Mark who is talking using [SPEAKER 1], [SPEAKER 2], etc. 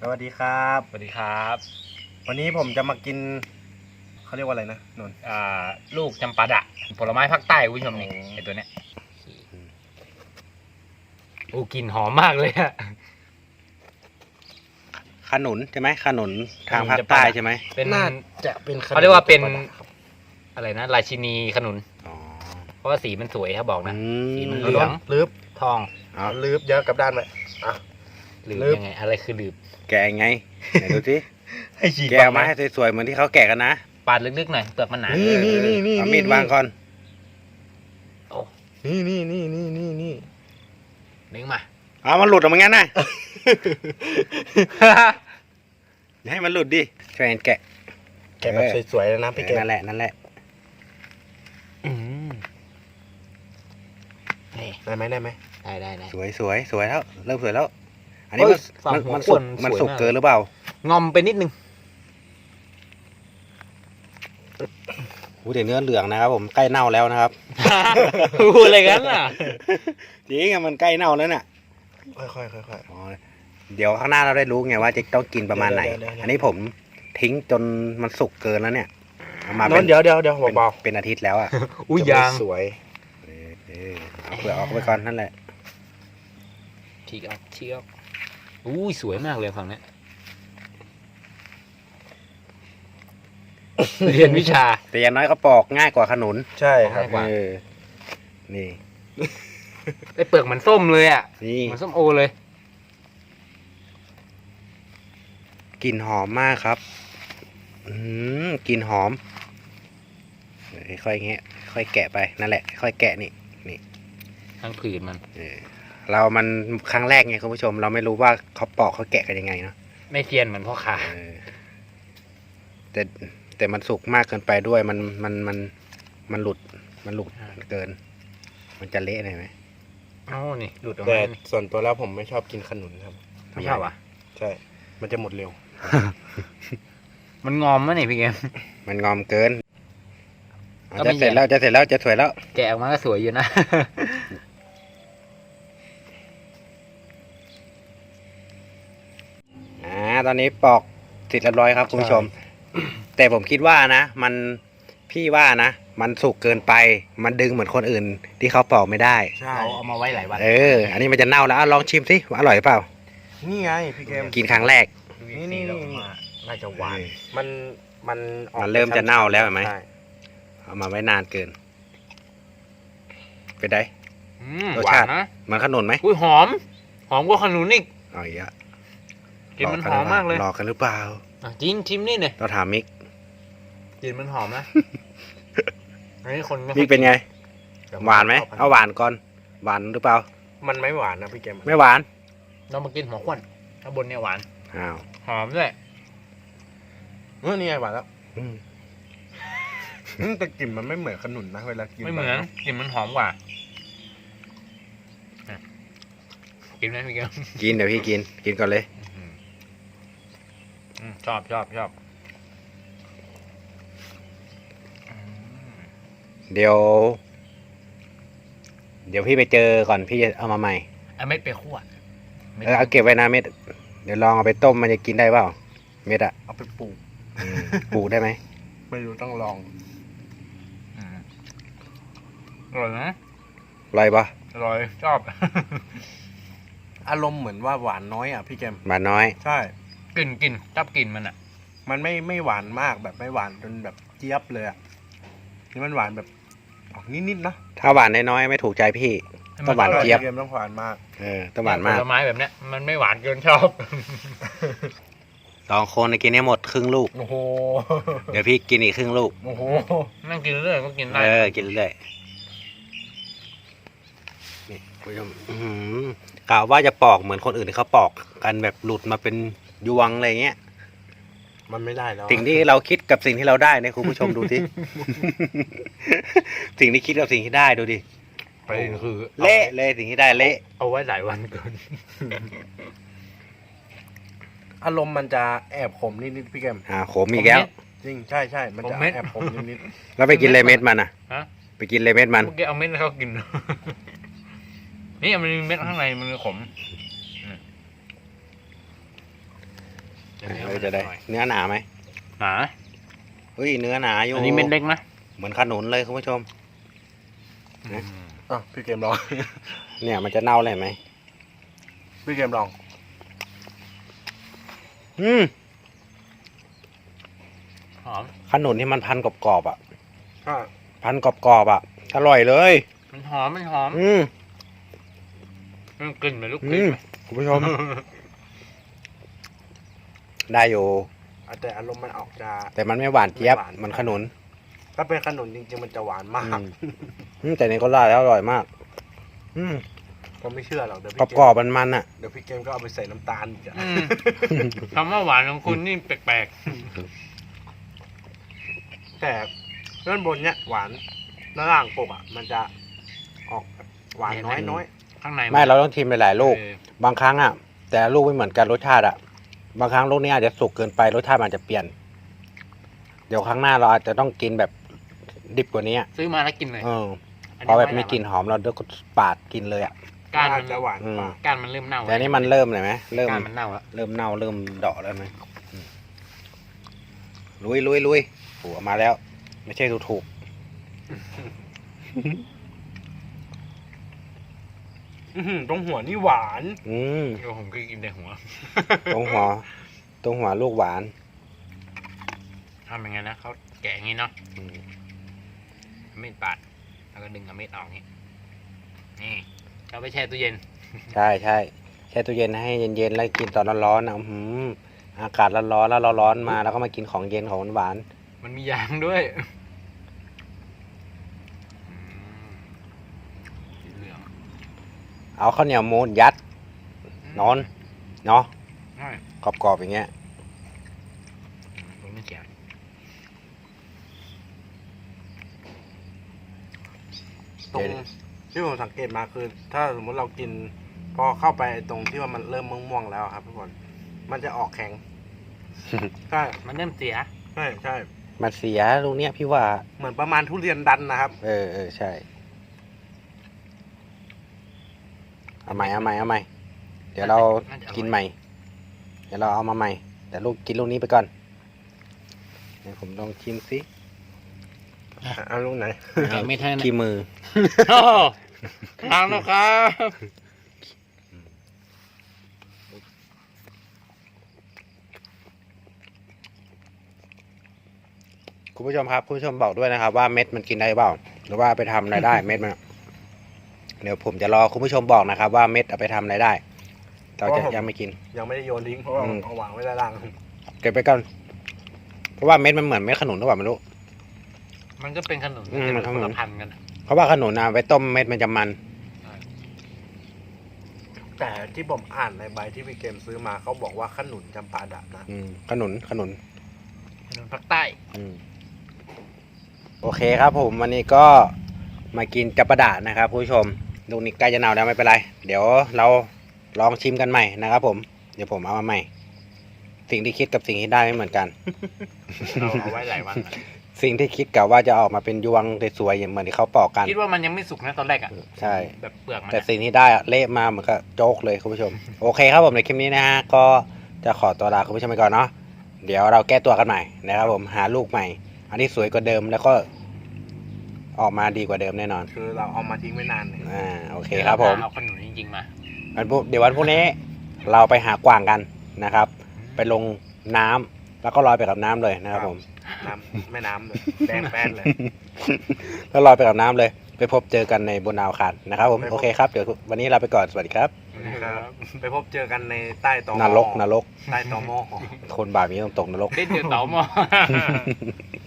[SPEAKER 1] สวัสดีครับ
[SPEAKER 2] สวัสดีครับ
[SPEAKER 1] วันนี้ผมจะมากินเขาเรียกว่าอะไรนะนนท์
[SPEAKER 2] อ่าลูกจำปาดะ ผลไม้ภาคใต้คุณผู้ชมนี่
[SPEAKER 1] โอ้
[SPEAKER 2] ไอตัวเนี้ยโอ้กลิ่นหอมมากเลยอะ
[SPEAKER 3] ขนุนใช่ไหมขนุนทาง
[SPEAKER 2] ขนุน
[SPEAKER 3] ภาค
[SPEAKER 2] จะ
[SPEAKER 3] ใต้
[SPEAKER 2] ปะ
[SPEAKER 3] ใช่ไหม
[SPEAKER 2] เป็น
[SPEAKER 1] น่าจะเป็นขนม
[SPEAKER 2] เขาเรียกว่าเป็น
[SPEAKER 1] ธรรมดครับ
[SPEAKER 2] อะไรนะราชินีขนุน
[SPEAKER 3] อ๋อ
[SPEAKER 2] เพราะว่าสีมันสวยเขาบอก
[SPEAKER 3] อื
[SPEAKER 2] นะ
[SPEAKER 3] ม
[SPEAKER 2] สีมัน
[SPEAKER 1] เอา
[SPEAKER 2] เหลื
[SPEAKER 1] น
[SPEAKER 2] อง
[SPEAKER 1] นท์ลืบ
[SPEAKER 2] ทอง
[SPEAKER 3] เอา
[SPEAKER 1] ลืบเยอะกับด้านไปอะ
[SPEAKER 2] หรือ
[SPEAKER 1] ลืบ
[SPEAKER 2] ยังไง อะไรคือหลืบ
[SPEAKER 3] แกะไงไหนดูสิ
[SPEAKER 1] ให้ฉีก
[SPEAKER 3] แกะออกมาให้สวยๆเหมือนที่เขาแกะกันนะ
[SPEAKER 2] ปาดลึกๆหน่อยเปลือกมันหนา
[SPEAKER 1] นี่นี่นี่นี่
[SPEAKER 3] เอามีดวางก่อน
[SPEAKER 2] โอ้
[SPEAKER 1] นี่นี่นี่นี่นี่นี่
[SPEAKER 2] ดึงมา
[SPEAKER 3] เอามันหลุดออกมางั้นนะอย่าให้มันหลุดดิช่วยกันแกะ
[SPEAKER 1] แกะแบบสวยๆเลยนะพี่แก
[SPEAKER 3] นั่นแหละนั่นแหละอืม
[SPEAKER 2] นี่
[SPEAKER 1] ได้ไหมได้ไหม
[SPEAKER 2] ได้ได้ได้
[SPEAKER 3] สวยสวยสวยแล้วเริ่มสวยแล้ว อันนี้
[SPEAKER 2] เฮ้
[SPEAKER 3] มัน
[SPEAKER 2] ยฝั่ง
[SPEAKER 3] มัน
[SPEAKER 2] หัว
[SPEAKER 3] มัน
[SPEAKER 2] ขวดสวย
[SPEAKER 3] สุกมันสุก
[SPEAKER 2] มาก
[SPEAKER 3] เกินหรือเปล่าง
[SPEAKER 2] อมไปนิดนึง
[SPEAKER 3] อู้เดี๋ยวเนื้อเหลืองนะครับผมใกล้เน่าแล้วนะครับ
[SPEAKER 2] พูดอะไรกันล่ะ
[SPEAKER 3] จริงอะมันใกล้เน่าแล้วน่ะ
[SPEAKER 1] ค่อยๆค่อย
[SPEAKER 3] อ๋อเดี๋ยวข้างหน้าเราได้รู้ไงว่าจะต้องกินประมาณไหน
[SPEAKER 1] เดี๋ยวเดี๋ยวเดี๋ยว
[SPEAKER 3] อันนี้ผมทิ้งจนมันสุกเกินแล้วเนี่ยเอามา
[SPEAKER 1] ๆน
[SPEAKER 3] เป็น
[SPEAKER 1] นท์เดี๋ยวเดี๋ยวเดี๋ยว
[SPEAKER 3] เป็น
[SPEAKER 1] เบา
[SPEAKER 3] เป็นอาทิตย์แล้วอะ
[SPEAKER 1] ๆ
[SPEAKER 2] อุ้ย
[SPEAKER 1] จะไม่
[SPEAKER 2] ยาง
[SPEAKER 1] สวย
[SPEAKER 3] เออเออเอาเปลือกออกไปก่อนนั่นแหละ
[SPEAKER 2] ทีออกทีออก อุ้ยสวยมากเลยฝั่งเนี้ยเรียนวิชา
[SPEAKER 3] แต่อย่างน้อยก็ปอกง่ายกว่าขนุน
[SPEAKER 1] ใช่ครับ
[SPEAKER 2] กว่า
[SPEAKER 3] เออนี่
[SPEAKER 2] ไอเปลือกเหมือนส้มเลยอะ
[SPEAKER 3] นี่
[SPEAKER 2] เหมือนส้มโอเลย
[SPEAKER 3] กลิ่นหอมมากครับ อืมกลิ่นหอมเออค่อยๆเงี้ยค่อยแกะไปนั่นแหละ ค่อยแกะนี่
[SPEAKER 2] ทั้งผืนมัน
[SPEAKER 3] เออ เรามันครั้งแรกไงคุณผู้ชม เราไม่รู้ว่าเขาปอกเขาแกะกันยังไงเนาะ
[SPEAKER 2] ไม่เจียนเหมือนพ่อค้า
[SPEAKER 3] เออแต่แต่มันสุกมากเกินไปด้วยมันมันมันมันหลุดมันหลุดเกิน มันจะเละเลยไหม
[SPEAKER 2] เอ้านี่หลุดออก
[SPEAKER 1] แต่
[SPEAKER 2] มานี่
[SPEAKER 1] ส่วนตัวแล้วผมไม่ชอบกินขนุนครับ
[SPEAKER 2] ไม่ชอบอะ
[SPEAKER 1] ใช่ มันจะหมดเร็ว
[SPEAKER 2] มันงอมมะนี่พี่เกม
[SPEAKER 3] มันงอมเกินเอา
[SPEAKER 2] ก็ไม่
[SPEAKER 3] จะเสร็จ
[SPEAKER 2] แย่
[SPEAKER 3] แล้วจะเสร็จแล้วจะสวยแล้ว
[SPEAKER 2] แกะออกมาก็สวยอยู่นะ
[SPEAKER 3] อ่าตอนนี้ปอกเสร็จเรียบร้อยครับคุณผู้ชม แต่ผมคิดว่านะ มันพี่ว่านะ มันสุกเกินไป มันดึงเหมือนคนอื่น ที่เขาปอกไม่ได้
[SPEAKER 1] ใช่
[SPEAKER 2] เราเอามาไว้หลายวัน
[SPEAKER 3] เออ อันนี้มันจะเน่าแล้วอะลองชิมสิว่าอร่อยหรือเปล่า
[SPEAKER 1] นี่ไงพี่เกม
[SPEAKER 3] กินครั้งแรก
[SPEAKER 1] นี่นี่นี่
[SPEAKER 2] น่าจะหวาน
[SPEAKER 1] มันมันออก
[SPEAKER 3] มันเริ่มจะเน่าแล้วเห็นไหม
[SPEAKER 1] ใช่
[SPEAKER 3] เอามาไว้นานเกิน เป็นไง
[SPEAKER 2] อืม
[SPEAKER 3] รส
[SPEAKER 2] หวา
[SPEAKER 3] ชานติ
[SPEAKER 2] นะ
[SPEAKER 3] มันขนุนไหม
[SPEAKER 2] อุ้ยหอม หอมกว่าขนุนอีก
[SPEAKER 3] เอาอีกอะ
[SPEAKER 2] กลิ่นมันหอมมากเลย
[SPEAKER 3] หลอกกันหรือเปล่า
[SPEAKER 2] อะจริงชิมนี่เนี่ย
[SPEAKER 3] เราถามมิก
[SPEAKER 2] กลิ่นมันหอมนะอันนี้คนไม่ค่
[SPEAKER 3] มิ
[SPEAKER 2] อย
[SPEAKER 3] กเป็นไง
[SPEAKER 1] แต่
[SPEAKER 3] หวานไหม
[SPEAKER 1] ชบ
[SPEAKER 3] เอาหวานก่อน หวานหรือเปล่า
[SPEAKER 1] มันไม่หวานนะพี่เกม
[SPEAKER 3] ไม่หวาน
[SPEAKER 2] เรามากินหัวขวัญข้างบนเนี่ยหวาน
[SPEAKER 3] อ้าว
[SPEAKER 2] หอมด้วย
[SPEAKER 1] เออนี่ไงหวานแล้ว
[SPEAKER 3] อืม
[SPEAKER 1] อืมแต่กลิ่นมันไม่เหมือนขนุนนะเวลากิน
[SPEAKER 2] ไม่เหมือนกลิ่นมันหอมกว่าอะกินไหมพี่เกม
[SPEAKER 3] กินเดี๋ยวพี่กิน กินก่อนเลย
[SPEAKER 2] อืม ชอบชอบชอบอืม
[SPEAKER 3] เดี๋ยว เดี๋ยวพี่ไปเจอก่อนพี่จะเอามาใหม่
[SPEAKER 2] เอาเม็ดไปคั่วม็ด
[SPEAKER 3] เออเอาเก็บไว้นะเม็ด เดี๋ยวลองเอาไปต้มมันจะกินได้เปล่า เม็ดอะ
[SPEAKER 1] เอาไปปลูก
[SPEAKER 3] อืมปลูกได้ไหม
[SPEAKER 1] ไม่รู้ต้องลอง
[SPEAKER 2] อืมอร่อยนะ
[SPEAKER 3] อร่อยปะ
[SPEAKER 2] อร่อยชอบ
[SPEAKER 1] อารมณ์เหมือนว่าหวานน้อยอะพี่เกม
[SPEAKER 3] หวานน้อย
[SPEAKER 1] ใช่
[SPEAKER 2] กลิ่นกลิ่นชอบกลิ่นมันอะ
[SPEAKER 1] มันไม่ไม่หวานมากแบบไม่หวานจนแบบเจี๊ยบเลยอะนี่มันหวานแบบออกนิดๆนะ
[SPEAKER 3] ถ้าหวานน้อยๆไม่ถูกใจพี่ ต้องหวานเจี๊ยบ
[SPEAKER 1] พี่เกมต้องหวานมาก
[SPEAKER 3] เออต้องหวานมาก
[SPEAKER 2] ผลไม้แบบเนี้ยมันไม่หวานเกินชอบ
[SPEAKER 3] สองคนกินให้หมดครึ่งลูก
[SPEAKER 1] โอ้โห
[SPEAKER 3] เดี๋ยวพี่กินอีกครึ่งลูก
[SPEAKER 1] โอ้โห
[SPEAKER 2] นั่งกินเรื่อยๆก็กินได้
[SPEAKER 3] เออ กินเรื่อยนี่คุณผู้ชมอื้อหือกะว่าจะปอกเหมือนคนอื่นที่เขาปอกกันแบบหลุดมาเป็น ยวงอะไรเงี้ย
[SPEAKER 1] มันไม่ได้แล้ว
[SPEAKER 3] สิ่งที่เราคิดกับสิ่งที่เราได้เนี่ยคุณผู้ชมดูสิ สิ่งที่คิดกับสิ่งที่ได้ดูดิ
[SPEAKER 2] ประเด็นคือ
[SPEAKER 3] เละเลยสิ่งที่ได้เละ
[SPEAKER 2] เอาไว้หลายวันเกิน
[SPEAKER 1] อารมณ์มันจะแอบขมนิดๆพี่เกม
[SPEAKER 3] อ่าขมอีกแล้ว
[SPEAKER 1] จริงใช่ใช่มันจะ
[SPEAKER 2] ผมเม็ด
[SPEAKER 1] แอบขมนิด
[SPEAKER 3] แล้วไปกินเลเม็ดมันอะ
[SPEAKER 2] ฮะ
[SPEAKER 3] ไปกินเลเม็ดมัน
[SPEAKER 2] เมื่อกี้เอาเม็ดให้เขากิน นี่มันมีเม็ดข้างในมันขม
[SPEAKER 3] เราจะได้ เนื้อหนาไหม
[SPEAKER 2] หนา
[SPEAKER 3] เฮ้ยเนื้อหนาอยู่
[SPEAKER 2] อันนี้เม็ดเล็กนะ
[SPEAKER 3] เหมือนขนุนเลยคุณผู้ชม
[SPEAKER 2] อืม
[SPEAKER 1] อะพี่เกมลอง
[SPEAKER 3] เนี่ยมันจะเน่าเลยไหม
[SPEAKER 1] พี่เกมลอง
[SPEAKER 3] อืม
[SPEAKER 2] หอม
[SPEAKER 3] ขนุนที่มันพันกรอบๆอะ
[SPEAKER 1] ก็
[SPEAKER 3] พันกรอบๆอะอร่อยเลย
[SPEAKER 2] มันหอมมันหอม
[SPEAKER 3] อืม
[SPEAKER 2] มันกลิ่นเหมือนลูกก
[SPEAKER 3] อื
[SPEAKER 2] ลิ่น
[SPEAKER 3] มคุณผู้ชม ได้อยู่
[SPEAKER 1] แต่อารมณ์มันออกจะ
[SPEAKER 3] แต่มันไม่หวานเจี๊ยบ
[SPEAKER 1] ไม่หวาน
[SPEAKER 3] มันขนุน
[SPEAKER 1] ถ้าเป็นขนุนจริงๆมันจะหวานมาก
[SPEAKER 3] อืมอืมแต่นี่ก็ได้แล้วอร่อยมาก อืม
[SPEAKER 1] ผมไม่เชื่อหรอกเดี๋ยว
[SPEAKER 3] กร
[SPEAKER 1] พี่เก
[SPEAKER 3] อบ
[SPEAKER 1] ม
[SPEAKER 3] ๆมันๆอะ
[SPEAKER 1] เดี๋ยวพี่เกมก็เอาไปใส่น้ำตาลอีกอะ
[SPEAKER 2] อืมคำว่าหวานของคุณนี่แปลก
[SPEAKER 1] แต่ด้านบนเนี้ยหวานด้านล่างปกอะ มันจะออกแบบหวานน้อยน้อย
[SPEAKER 2] ๆข้างในน
[SPEAKER 3] ไม่เราต้องชิมหลายๆลูก
[SPEAKER 2] เออบา
[SPEAKER 3] งครั้งอะ แต่ละลูกไม่เหมือนกันรสชาติอะ บางครั้งลูกนี้อาจจะสุกเกินไปรสชาติมันอาจจะเปลี่ยน เดี๋ยวครั้งหน้าเราอาจจะต้องกินแบบดิบกว่านี้อะ
[SPEAKER 2] ซื้อมาแล้วกินเลย
[SPEAKER 3] เออ
[SPEAKER 2] อัน
[SPEAKER 3] พอแบบ
[SPEAKER 2] ไมี
[SPEAKER 3] กลิ่นหอมเราก็ปาดกินเลยอะ
[SPEAKER 1] ๆ
[SPEAKER 2] ก้าน
[SPEAKER 1] อา
[SPEAKER 2] มั
[SPEAKER 1] จ
[SPEAKER 2] น
[SPEAKER 1] จะหวาน
[SPEAKER 3] อืม
[SPEAKER 1] กว่า
[SPEAKER 2] ก้านมันเริ่มเน่า
[SPEAKER 3] แต่อันนี้มันเริ่มเลยไหมเริ่ม
[SPEAKER 2] ก้านมันเน่าแล้ว
[SPEAKER 3] เริ่มเน่าเริ่มเดาะแล้วไหมอืมลุยลุยลุยโอ้มาแล้ว ไม่ใช่ถูกถูก
[SPEAKER 1] อื้อหือตรงหัวนี่หวาน
[SPEAKER 3] ๆอืม
[SPEAKER 2] โอ้ผมก็กินแต่หัว
[SPEAKER 3] ตรงหัว ตรงหัวลูกหวาน
[SPEAKER 2] ทำยังไงนะเขาแกะอย่างนี้เนาะ
[SPEAKER 3] อืม
[SPEAKER 2] เม็ดปาด แล้วก็ดึงเอาเม็ดออกอย่างนี้นี่เอาไปแช่ตู้เย็น
[SPEAKER 3] ใช่ใช่แช่ตู้เย็นให้เย็นๆแล้วกินตอนร้อนๆนะอื้อหืออากาศร้อนๆแล้วเราร้อนมาแล้วก็มากินของเย็นของหวาน
[SPEAKER 2] มันมียางด้วยอืมสีเหลือง
[SPEAKER 3] ๆ เอาข้าวเหนียวมูนยัด นอน เนาะ
[SPEAKER 2] ใช่
[SPEAKER 3] กรอบๆอย่างเงี้ย
[SPEAKER 2] ผมไม่เสีย
[SPEAKER 1] ตรงที่ผมสังเกตมาคือ ถ้าสมมติเรากิน พอเข้าไปตรงที่ว่ามันเริ่มม่วงๆแล้วครับทุกคน มันจะออกแข็งใช่
[SPEAKER 2] มันเริ่มเสีย
[SPEAKER 1] ใช่ใช่
[SPEAKER 3] มันเสียลูกเนี้ยพี่ว่า
[SPEAKER 1] เหมือนประมาณทุเรียนดันนะครับ
[SPEAKER 3] เออเออใช่ เอาใหม่เอาใหม่เอาใหม่เดี๋ยวเรา
[SPEAKER 2] น่าจะอร่อย
[SPEAKER 3] กินใหม่ เดี๋ยวเราเอามาใหม่ แต่ลูกกินลูกนี้ไปก่อนเดี๋ยวผมลองชิมสิ
[SPEAKER 1] เอาลูกไหน
[SPEAKER 2] แกะไม่ทัน
[SPEAKER 3] ขี้มือ
[SPEAKER 2] โอ้ทางแล้วครับ
[SPEAKER 3] คุณผู้ชมครับ คุณผู้ชมบอกด้วยนะครับ ว่าเม็ดมันกินได้เปล่า หรือว่าไปทำอะไรได้เม็ดมันอะ เดี๋ยวผมจะรอคุณผู้ชมบอกนะครับ ว่าเม็ดเอาไปทำอะไรได้ เราจะยังไม่กิน
[SPEAKER 1] ยังไม่ได้โยนทิ้งเพราะว่า
[SPEAKER 3] อืม
[SPEAKER 1] เอาวางไว้ด้านล่าง
[SPEAKER 3] เก็บไปก่อนเพราะว่าเม็ดมันเหมือนเม็ดขนุนหรือเปล่าไม่รู้
[SPEAKER 2] มันก็เป็นขนม
[SPEAKER 3] อืมมันขนม
[SPEAKER 2] คนละพันธุ์กันอะ
[SPEAKER 3] เพราะว่าขนุนนะไปต้มเม็ดมันจะมัน
[SPEAKER 1] แต่ที่ผมอ่านในใบที่พี่เกมซื้อมาเขาบอกว่าขนุนจำปาดะนะ
[SPEAKER 3] อืมขนุนขนุน
[SPEAKER 2] ขนมภาคใต้
[SPEAKER 3] อืมโอเคครับผมวันนี้ก็ มากินจับปะดานะครับคุณผู้ชมลูกนี้ใกล้จะเน่าแล้วไม่เป็นไร เดี๋ยวเราลองชิมกันใหม่นะครับ ผมเดี๋ยวผมเอามาใหม่ สิ่งที่คิดกับสิ่งที่ได้ไม่เหมือนกัน
[SPEAKER 2] เราเอาไว้หลายวันอะ
[SPEAKER 3] สิ่งที่คิดกับว่าจะออกมาเป็นยวงสวยๆอย่างเหมือนที่เขาปอกกัน
[SPEAKER 2] คิดว่ามันยังไม่สุกนะตอนแรกอะ
[SPEAKER 3] ใช่
[SPEAKER 2] แบบเปลือกมัน
[SPEAKER 3] แต่
[SPEAKER 2] อะ
[SPEAKER 3] สิ่งที่ได้อะเละมาเหมือนกับโจ๊กเลยคุณผู้ชม โอเคครับผมในคลิปนี้นะฮะก็จะขอตัวลาคุณผู้ชมไปก่อนเนาะเดี๋ยวเราแก้ตัวกันใหม่นะครับผมหาลูกใหม่ อันนี้สวยกว่าเดิมแล้วก็ ออกมาดีกว่าเดิมแน่นอน
[SPEAKER 1] คือเราเอามาทิ้งไว้นานเลย
[SPEAKER 3] อ่าโอเคครับผม
[SPEAKER 2] เอาขนมจริงๆมา
[SPEAKER 3] วันพุธเดี๋ยววันพรุ่งนี้เราไปหากวางกันนะครับ ไปลงน้ำแล้วก็ลอยไปกับน้ำเลยนะครับผม
[SPEAKER 1] น้ำแม่น้ำเลยแดงแป้นเลย
[SPEAKER 3] แล้วลอยไปกับน้ำเลย ไปพบเจอกันในบนดาวคันนะครับผม
[SPEAKER 1] ไปพบ
[SPEAKER 3] โอเคครับเดี๋ยววันนี้เราไปก่อนสวัสดีครับ
[SPEAKER 1] ครับไปพบเจอกันในใต้ตอม
[SPEAKER 3] นรกนรก
[SPEAKER 1] ใต้ตอมอ
[SPEAKER 3] คนบาปนี้ต้องตกนรก
[SPEAKER 2] ได้เดือดเต๋าหมอ